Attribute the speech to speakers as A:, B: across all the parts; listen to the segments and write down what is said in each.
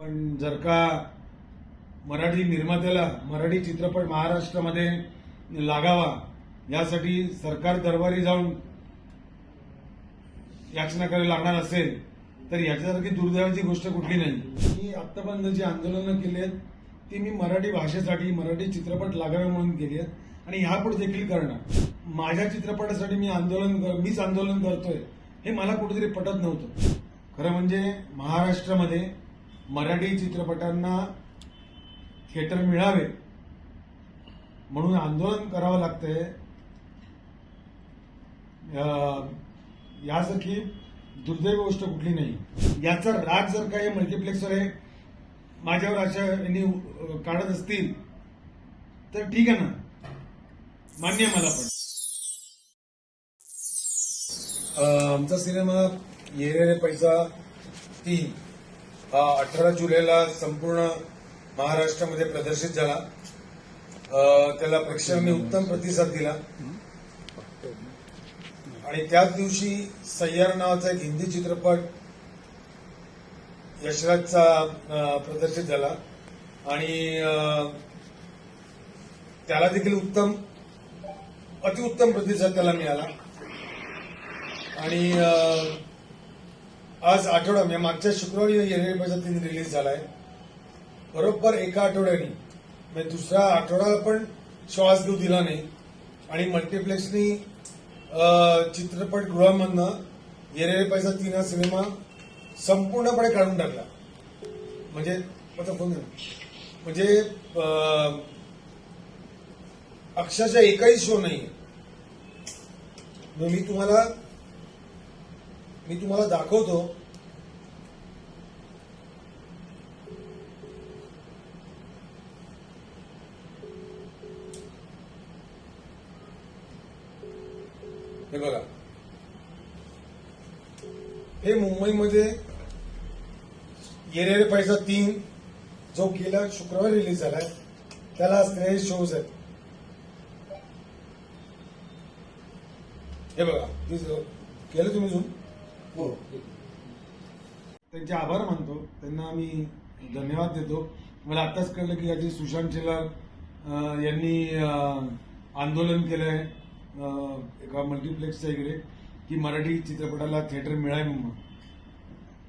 A: पण जर का मराठी निर्मात्याला मराठी चित्रपट महाराष्ट्रामध्ये लागावा यासाठी सरकार दरबारी जाऊन याचना करावी लागणार असेल तर याच्यासारखी दुर्दैवाची गोष्ट कुठली नाही. मी आत्तापर्यंत जी आंदोलनं केली आहेत ती मी मराठी भाषेसाठी मराठी चित्रपट लागावे म्हणून केली आहेत आणि ह्यापुढे देखील करणार. माझ्या चित्रपटासाठी मी आंदोलन कर- मीच आंदोलन करतोय हे मला कुठेतरी पटत नव्हतं. खरं म्हणजे महाराष्ट्रामध्ये मराठी चित्रपटांना थिएटर मिळावे म्हणून आंदोलन करावं लागतंय. यासाठी यासारखी दुर्दैव गोष्ट कुठली नाही. याचा राग जर काही मल्टिप्लेक्सर आहे माझ्यावर अशा यांनी काढत असतील तर ठीक आहे ना. मान्य मला पण. आमचा सिनेमा येरे पैसा तीन. हा अठरा जुलैला संपूर्ण महाराष्ट्रामध्ये प्रदर्शित झाला. त्याला प्रेक्षकांनी उत्तम प्रतिसाद दिला. आणि त्याच दिवशी सय्यार नावाचा एक हिंदी चित्रपट यशराजचा प्रदर्शित झाला. आणि त्याला देखील उत्तम अतिउत्तम प्रतिसाद त्याला मिळाला. आणि आज आठवडा म्हणजे मागच्या शुक्रवारी येणारी पैसा तीन रिलीज झालाय. बरोबर एका आठवड्याने म्हणजे दुसरा आठवडा पण श्वास घेऊ दिला नाही. आणि मल्टिप्लेक्सनी अं, चित्रपटगृहामधनं येणारे पैसा तीन हा सिनेमा संपूर्णपणे काढून टाकला. म्हणजे फोन म्हणजे अक्षरशः एकही शो नाही म्हणजे मी तुम्हाला मी तुम्हाला दाखवतो. हे बघा. हे मुंबईमध्ये येणारे पैसा तीन जो गेल्या शुक्रवारी रिलीज झालाय त्याला असणारे शोज आहेत. हे बघा प्लीज केलं तुम्ही झूम हो. त्यांचे आभार मानतो. त्यांना आम्ही धन्यवाद देतो. मला आताच कळलं की याची सुशांत शेलार यांनी आंदोलन केलंय आहे एका मल्टिप्लेक्सच्या इकडे की मराठी चित्रपटाला थिएटर मिळाय म्हणून.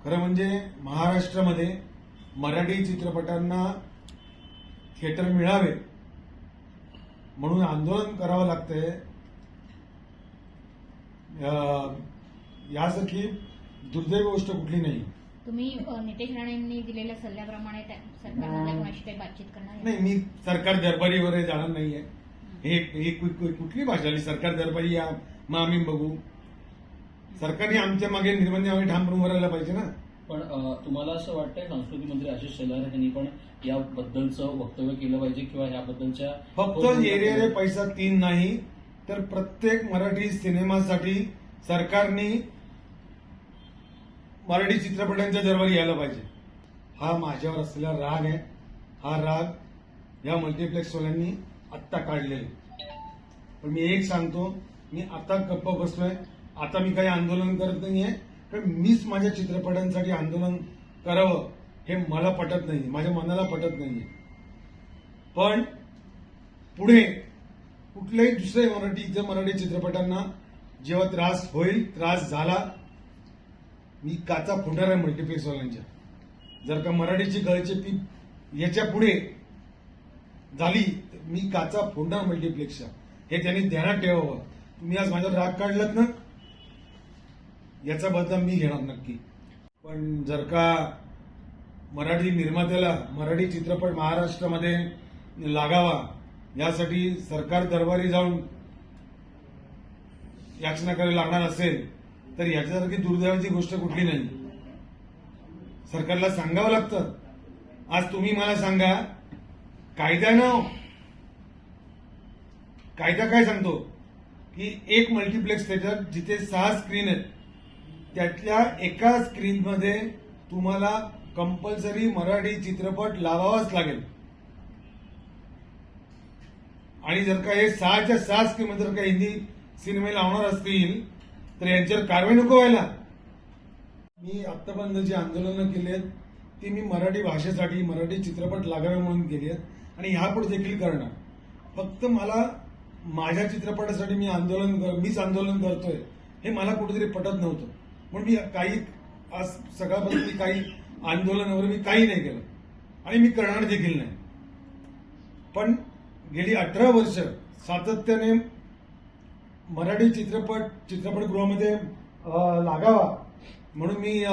A: खरं म्हणजे महाराष्ट्रामध्ये मराठी चित्रपटांना थिएटर मिळावे म्हणून आंदोलन करावं लागतंय. यासारखी दुर्दैव गोष्ट कुठली नाही.
B: तुम्ही नितेश राणेंनी दिलेल्या सल्ल्याप्रमाणे बातचीत करणार
A: नाही मी सरकार दरबारी वगैरे जाणार नाहीये. हे कुठली भाषा आली? सरकार दरबारी या मग आम्ही बघू. सरकारने आमच्या मागे निर्बंध आम्ही ठाम करून भरायला पाहिजे ना.
C: पण तुम्हाला असं वाटतंय सांस्कृतिक मंत्री आशिष शेलार यांनी पण याबद्दलचं वक्तव्य केलं पाहिजे किंवा याबद्दलच्या
A: फक्त एरिया रे पैसा तीन नाही तर प्रत्येक मराठी सिनेमासाठी सरकारने मराठी चित्रपटांच्या दरबारी यायला पाहिजे. हा माझ्यावर असलेला राग आहे. हा राग या मल्टिप्लेक्सवाल्यांनी आत्ता काढलेला आहे. पण मी एक सांगतो मी आता गप्प बसलोय. आता मी काही आंदोलन करत नाहीये. पण मीच माझ्या चित्रपटांसाठी आंदोलन करावं हे मला पटत नाही माझ्या मनाला पटत नाहीये. पण पुढे कुठल्याही दुसऱ्या मराठी इतर मराठी चित्रपटांना जेव्हा त्रास होईल त्रास झाला मी काचा फुटणार आहे मल्टिप्लेक्सवाल्यांच्या जर का मराठीची गळचेपी याच्यापुढे झाली तर मी काचा फोडणार मल्टिप्लेक्सच्या. हे त्यांनी ध्यानात ठेवावं. तुम्ही आज माझ्यावर राग काढलात ना? याचा बदला मी घेणार नक्की. पण जर का मराठी निर्मात्याला मराठी चित्रपट महाराष्ट्रामध्ये लागावा यासाठी सरकार दरबारी जाऊन याचना करावी लागणार असेल तर याच्यासारखी दुर्दैवाची गोष्ट कुठली नाही. सरकारला सांगावं लागतं. आज तुम्ही मला सांगा कायद्यानं कायदा काय सांगतो? की एक मल्टिप्लेक्स थिएटर जिथे सहा स्क्रीन आहेत त्यातल्या एका स्क्रीनमध्ये तुम्हाला कंपल्सरी मराठी चित्रपट लावावाच लागेल. आणि जर का हे सहाच्या सहा स्क्रीनमध्ये जर का हिंदी सिनेमे लावणार असतील तर यांच्यावर कारवाई नको व्हायला. मी आतापर्यंत जी आंदोलनं केली आहेत ती मी मराठी भाषेसाठी मराठी चित्रपट लागावे म्हणून केली आहेत आणि ह्यापुढे देखील करणार. फक्त मला माझ्या चित्रपटासाठी मी आंदोलन कर- मीच आंदोलन करतोय हे मला कुठेतरी पटत नव्हतं. म्हणून मी काही आज सकाळपासून मी काही आंदोलन मी काही नाही केलं. आणि मी करणार देखील नाही. पण गेली अठरा वर्ष सातत्याने मराठी चित्रपट चित्रपटगृहामध्ये लागावा. म्हणून मी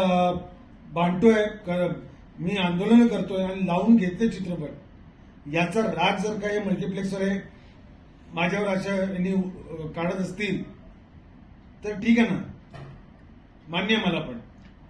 A: बांधतोय क- मी आंदोलन करतोय आणि लावून घेतले चित्रपट. याचा राग जर काही मल्टिप्लेक्सवर हे माझ्यावर अशा यांनी काढत असतील तर ठीक आहे ना? मान्य मला पण.